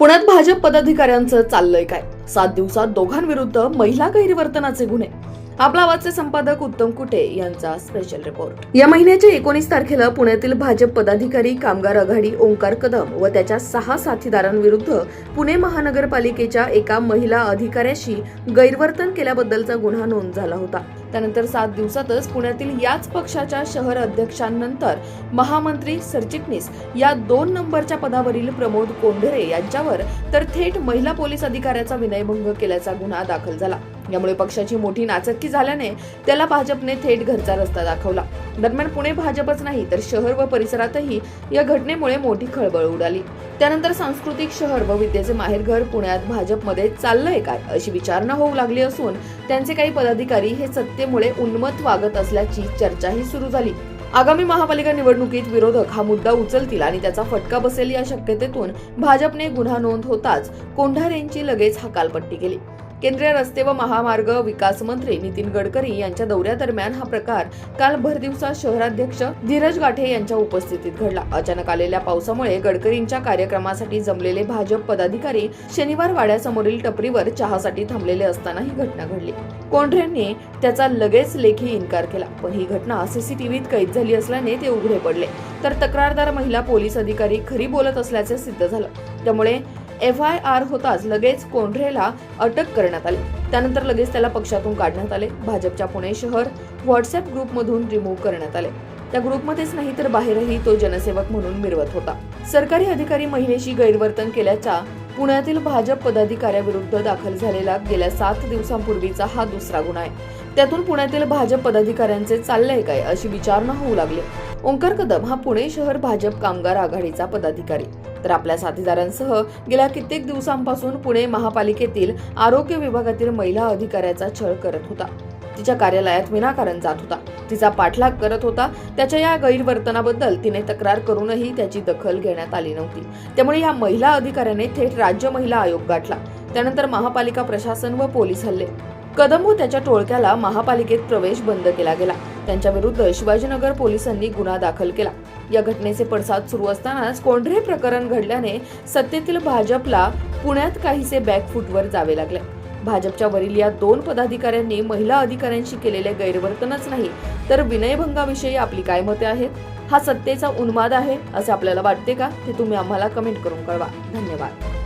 पुण्यात भाजप पदाधिकाऱ्यांचं चाललंय काय? सात दिवसात दोघांविरुद्ध महिला गैरवर्तनाचे गुन्हे. आपला आवाजचे संपादक उत्तम कुटे यांचा स्पेशल रिपोर्ट या महिन्याच्या एकोणीस तारखेला पुण्यातील भाजप पदाधिकारी कामगार आघाडी ओंकार कदम व त्याच्या सहा साथीदारांविरुद्ध पुणे महानगरपालिकेच्या एका महिला अधिकाऱ्याशी गैरवर्तन केल्याबद्दलचा गुन्हा नोंद झाला होता. त्यानंतर सात दिवसातच पुण्यातील याच पक्षाच्या शहर अध्यक्षांनंतर महामंत्री सरचिटणीस या दोन नंबरच्या पदावरील प्रमोद कोंढरे यांच्यावर तर थेट महिला पोलीस अधिकाऱ्याचा विनयभंग केल्याचा गुन्हा दाखल झाला. यामुळे पक्षाची मोठी नाचक्की झाल्याने त्याला भाजपने थेट घरचा रस्ता दाखवला. दरम्यान पुणे भाजपच नाही तर शहर व परिसरातही या घटनेमुळे मोठी खळबळ उडाली. त्यानंतर सांस्कृतिक शहर व विद्येचे माहेरघर पुण्यात भाजपमध्ये चाललंय काय अशी विचारणा होऊ लागली असून त्यांचे काही पदाधिकारी हे सत्तेमुळे उन्मत वागत असल्याची चर्चाही सुरू झाली. आगामी महापालिका निवडणुकीत विरोधक हा मुद्दा उचलतील आणि त्याचा फटका बसेल या शक्यतेतून भाजपने गुन्हा नोंद होताच कोंढारेंची लगेच हकालपट्टी केली. केंद्रीय रस्ते व महामार्ग विकास मंत्री नितीन गडकरी यांच्या दौऱ्यादरम्यान हा प्रकार काल भरदिवसा शहराध्यक्ष धीरज गाठे यांच्या उपस्थितीत घडला. अचानक आलेल्या पावसामुळे गडकरींच्या कार्यक्रमासाठी जमलेले भाजप पदाधिकारी शनिवार वाड्यासमोरील टपरीवर चहासाठी थांबलेले असताना ही घटना घडली. कोंढरेंनी त्याचा लगेच लेखी इन्कार केला पण ही घटना सीसीटीव्हीत कैद झाली असल्याने ते उघडे पडले. तर तक्रारदार महिला पोलीस अधिकारी खरी बोलत असल्याचे सिद्ध झालं. त्यामुळे एफ आय आर होताच लगेच कोंढरेला अटक करण्यात आली. त्यानंतर लगेच त्याला पक्षातून काढण्यात आले. भाजपच्या पुणे शहर व्हॉट्सअप ग्रुपमधून रिमूव्ह करण्यात आले. त्या ग्रुपमध्येच नाही तर बाहेरही तो जनसेवक म्हणून मिरवत होता. सरकारी अधिकारी महिलेशी गैरवर्तन केल्याचा पुण्यातील भाजप पदाधिकाऱ्याविरुद्ध दाखल झालेला गेल्या सात दिवसांपूर्वीचा हा दुसरा गुन्हा आहे. त्यातून पुण्यातील भाजप पदाधिकाऱ्यांचे चाललंय काय अशी विचारणा होऊ लागली. ओंकार कदम हा पुणे शहर भाजप कामगार आघाडीचा पदाधिकारी. तर आपल्या साथीदारांसह गेल्या कित्येक दिवसांपासून पुणे महापालिकेतील आरोग्य विभागातील महिला अधिकाऱ्याचा छळ करत होता. तिच्या कार्यालयात विनाकारण जात होता. तिचा पाठलाग करत होता. त्याच्या या गैरवर्तनाबद्दल तिने तक्रार करूनही त्याची दखल घेण्यात आली नव्हती. त्यामुळे या महिला अधिकाऱ्याने थेट राज्य महिला आयोग गाठला. त्यानंतर महापालिका प्रशासन व पोलीस हल्ले. कदम व त्याच्या टोळक्याला महापालिकेत प्रवेश बंद केला गेला. त्यांच्याविरुद्ध शिवाजीनगर पोलिसांनी गुन्हा दाखल केला. या घटनेचे पडसाद सुरू असतानाच कोंढरे प्रकरण घडल्याने सत्तेतील भाजपला पुण्यात काहीसे बॅकफूटवर जावे लागले. भाजपच्या वरील या दोन पदाधिकाऱ्यांनी महिला अधिकाऱ्यांशी केलेले गैरवर्तनच नाही तर विनयभंगाविषयी आपली काय मते आहेत? हा सत्तेचा उन्माद आहे असे आपल्याला वाटते का? ते तुम्ही आम्हाला कमेंट करून कळवा. धन्यवाद.